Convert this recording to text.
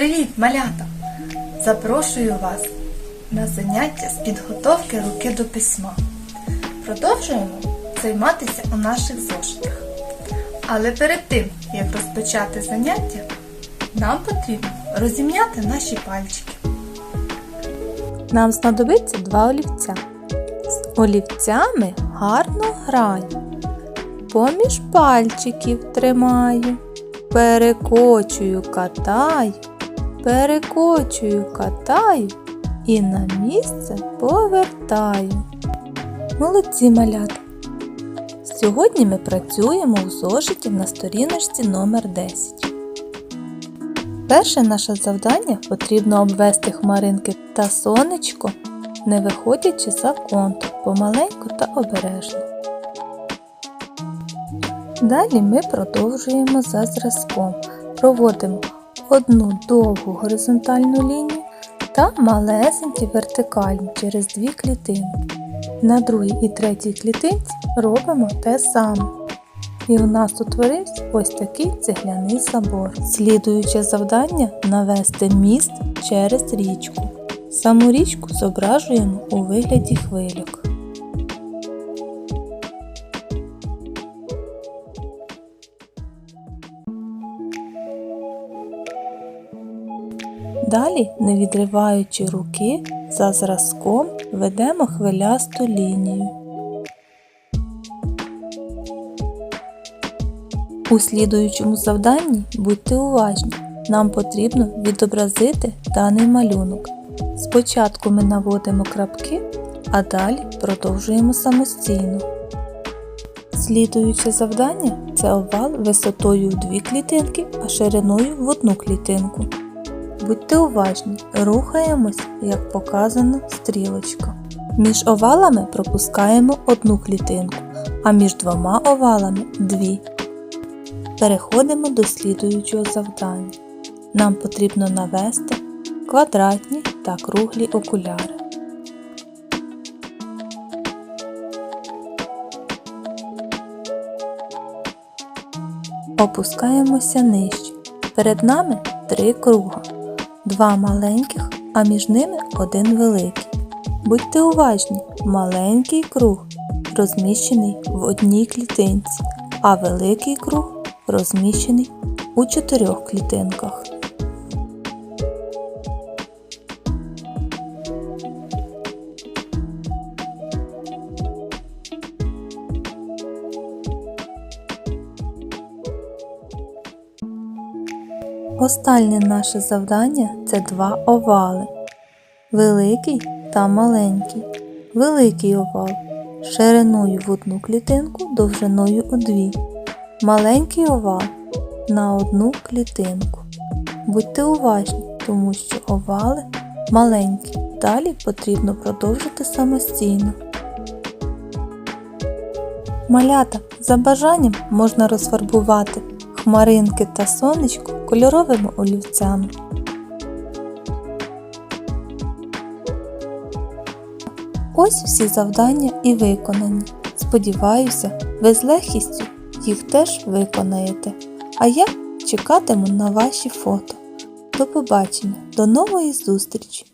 Привіт, малята! Запрошую вас на заняття з підготовки руки до письма. Продовжуємо займатися у наших зошитах. Але перед тим, як розпочати заняття, нам потрібно розім'яти наші пальчики. Нам знадобиться два олівця. З олівцями гарно граю. Поміж пальчиків тримаю. Перекочую, катаю, перекочую, катаю і на місце повертаю. Молодці малята! Сьогодні ми працюємо у зошиті на сторіночці номер 10. Перше наше завдання потрібно обвести хмаринки та сонечко, не виходячи за контур, помаленьку та обережно. Далі ми продовжуємо за зразком. Проводимо одну довгу горизонтальну лінію та малесенькі вертикальні через дві клітини. На другій і третій клітинці робимо те саме. І у нас утворився ось такий цегляний собор. Слідуюче завдання навести міст через річку. Саму річку зображуємо у вигляді хвильок. Далі, не відриваючи руки, за зразком ведемо хвилясту лінію. У слідуючому завданні будьте уважні, нам потрібно відобразити даний малюнок. Спочатку ми наводимо крапки, а далі продовжуємо самостійно. Слідуюче завдання це овал висотою в дві клітинки, а шириною в одну клітинку. Будьте уважні, рухаємось, як показано стрілочка. Між овалами пропускаємо одну клітинку, а між двома овалами дві. Переходимо до слідуючого завдання. Нам потрібно навести квадратні та круглі окуляри. Опускаємося нижче. Перед нами три круга, два маленьких, а між ними один великий. Будьте уважні, маленький круг розміщений в одній клітинці, а великий круг розміщений у чотирьох клітинках. Останнє наше завдання це два овали. Великий та маленький. Великий овал шириною в одну клітинку, довжиною у дві. Маленький овал на одну клітинку. Будьте уважні, тому що овали маленькі. Далі потрібно продовжити самостійно. Малята за бажанням можна розфарбувати хмаринки та сонечко кольоровими олівцями. Ось всі завдання і виконані. Сподіваюся, ви з легкістю їх теж виконаєте. А я чекатиму на ваші фото. До побачення, до нової зустрічі!